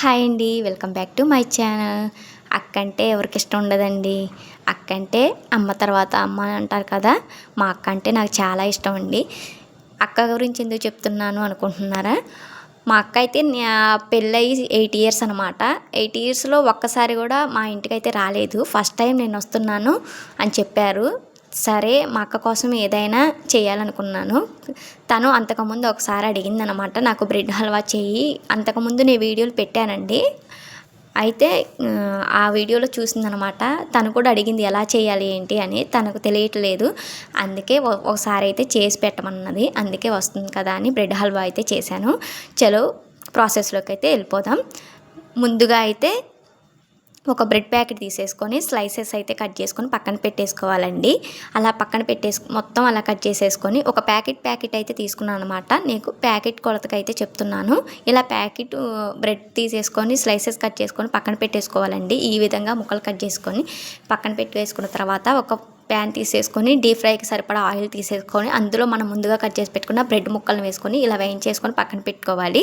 Hi అండి welcome back to my channel. అక్క అంటే ఎవరికి ఇష్టం ఉండదండి. అక్క అంటే అమ్మ తర్వాత అమ్మ అని అంటారు కదా మా అక్క అంటే నాకు చాలా ఇష్టం అండి. అక్క గురించి ఎందుకు చెప్తున్నాను అనుకుంటున్నారా? మా అక్క అయితే పెళ్ళయి ఎయిట్ ఇయర్స్ అనమాట ఎయిట్ ఇయర్స్లో ఒక్కసారి కూడా మా ఇంటికి అయితే రాలేదు. ఫస్ట్ టైం నేను వస్తున్నాను అని చెప్పారు. సరే మా అక్క కోసం ఏదైనా చేయాలనుకున్నాను. తను అంతకుముందు ఒకసారి అడిగింది అనమాట నాకు బ్రెడ్ హల్వా చేయి అంతకుముందు నేను వీడియోలు పెట్టానండి. అయితే ఆ వీడియోలో చూసిందనమాట తను కూడా అడిగింది ఎలా చేయాలి ఏంటి? అని. తనకు తెలియట్లేదు. అందుకే ఒకసారి అయితే చేసి పెట్టమన్నది. అందుకే వస్తుంది కదా అని బ్రెడ్ హల్వా అయితే చేశాను. చలో ప్రాసెస్లోకి అయితే వెళ్ళిపోదాం. ముందుగా అయితే ఒక బ్రెడ్ ప్యాకెట్ తీసేసుకొని స్లైసెస్ అయితే కట్ చేసుకొని పక్కన పెట్టేసుకోవాలండి. అలా పక్కన పెట్టేసు మొత్తం అలా కట్ చేసేసుకొని ఒక ప్యాకెట్ ప్యాకెట్ అయితే తీసుకున్నాను అనమాట నీకు ప్యాకెట్ కొలతకైతే చెప్తున్నాను. ఇలా ప్యాకెట్ బ్రెడ్ తీసేసుకొని స్లైసెస్ కట్ చేసుకొని పక్కన పెట్టేసుకోవాలండి. ఈ విధంగా ముక్కలు కట్ చేసుకొని పక్కన పెట్టి వేసుకున్న తర్వాత ఒక ప్యాన్ తీసేసుకొని డీప్ ఫ్రైకి సరిపడా ఆయిల్ తీసేసుకొని అందులో మనం ముందుగా కట్ చేసి పెట్టుకున్న బ్రెడ్ ముక్కలను వేసుకొని ఇలా వేయించేసుకొని పక్కన పెట్టుకోవాలి.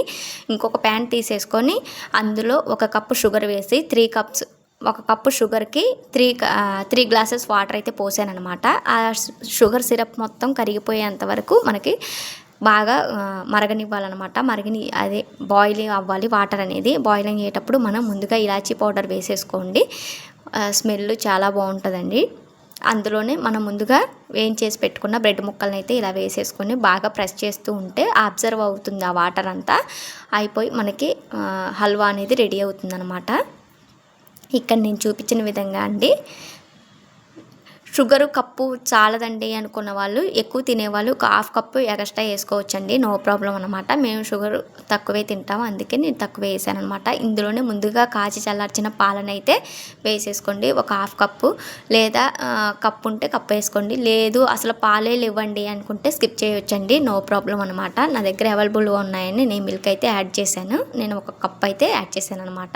ఇంకొక ప్యాన్ తీసేసుకొని అందులో ఒక కప్పు షుగర్ వేసి త్రీ కప్స్ ఒక కప్పు షుగర్కి త్రీ త్రీ గ్లాసెస్ వాటర్ అయితే పోసాను ఆ షుగర్ సిరప్ మొత్తం కరిగిపోయేంత వరకు మనకి బాగా మరగనివ్వాలన్నమాట. మరగని అదే బాయిలింగ్ అవ్వాలి వాటర్ అనేది. బాయిలింగ్ అయ్యేటప్పుడు మనం ముందుగా ఇలాచీ పౌడర్ వేసేసుకోండి. స్మెల్ చాలా బాగుంటుందండి. అందులోనే మనం ముందుగా వేయించేసి పెట్టుకున్న బ్రెడ్ ముక్కలను అయితే ఇలా వేసేసుకొని బాగా ప్రెస్ చేస్తూ ఉంటే అబ్జర్వ్ అవుతుంది ఆ వాటర్ అంతా. అయిపోయి మనకి హల్వా అనేది రెడీ అవుతుందన్నమాట. ఇక్కడ నేను చూపించిన విధంగా అండి. షుగర్ కప్పు చాలదండి అనుకున్న వాళ్ళు ఎక్కువ తినేవాళ్ళు ఒక హాఫ్ కప్పు ఎక్స్ట్రా వేసుకోవచ్చండి. నో ప్రాబ్లం అనమాట మేము షుగర్ తక్కువే తింటాము. అందుకే నేను తక్కువ వేసాను అనమాట ఇందులోనే ముందుగా కాచి చల్లార్చిన పాలనైతే వేసేసుకోండి. ఒక హాఫ్ కప్పు లేదా కప్పు ఉంటే కప్పు వేసుకోండి. లేదు అసలు పాలే లేవండి అనుకుంటే స్కిప్ చేయొచ్చండి. నో ప్రాబ్లం అనమాట నా దగ్గర అవైలబుల్గా ఉన్నాయని నేను మిల్క్ అయితే యాడ్ చేశాను. నేను ఒక కప్ అయితే యాడ్ చేశాను అనమాట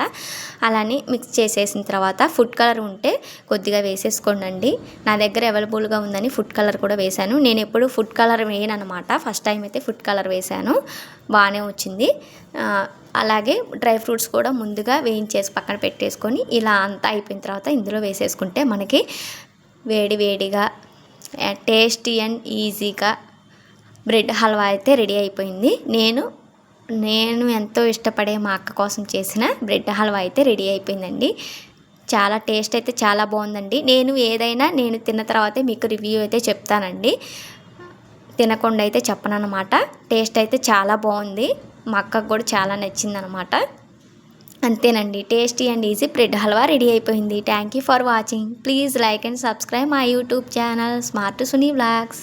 అలానే మిక్స్ చేసేసిన తర్వాత ఫుడ్ కలర్ ఉంటే కొద్దిగా వేసేసుకోండి నా దగ్గర అవైలబుల్గా ఉందని ఫుడ్ కలర్ కూడా వేశాను. నేను ఎప్పుడు ఫుడ్ కలర్ వేయను అనమాట ఫస్ట్ టైం అయితే ఫుడ్ కలర్ వేశాను. బాగానే వచ్చింది. అలాగే డ్రై ఫ్రూట్స్ కూడా ముందుగా వేయించేసి పక్కన పెట్టేసుకొని ఇలా అంతా అయిపోయిన తర్వాత ఇందులో వేసేసుకుంటే మనకి వేడి వేడిగా టేస్టీ అండ్ ఈజీగా బ్రెడ్ హల్వా అయితే రెడీ అయిపోయింది. నేను నేను ఎంతో ఇష్టపడే మా అక్క కోసం చేసిన బ్రెడ్ హల్వా అయితే రెడీ అయిపోయిందండి. చాలా టేస్ట్ అయితే చాలా బాగుందండి. నేను ఏదైనా నేను తిన్న తర్వాతే మీకు రివ్యూ అయితే చెప్తానండి. తినకుండా అయితే చెప్పనమాట టేస్ట్ అయితే చాలా బాగుంది. మా అక్కకు కూడా చాలా నచ్చిందనమాట అంతేనండి. Tasty and easy bread halwa ready అయిపోయింది. Thank you for watching. Please like and subscribe my YouTube channel. Smart Suni vlogs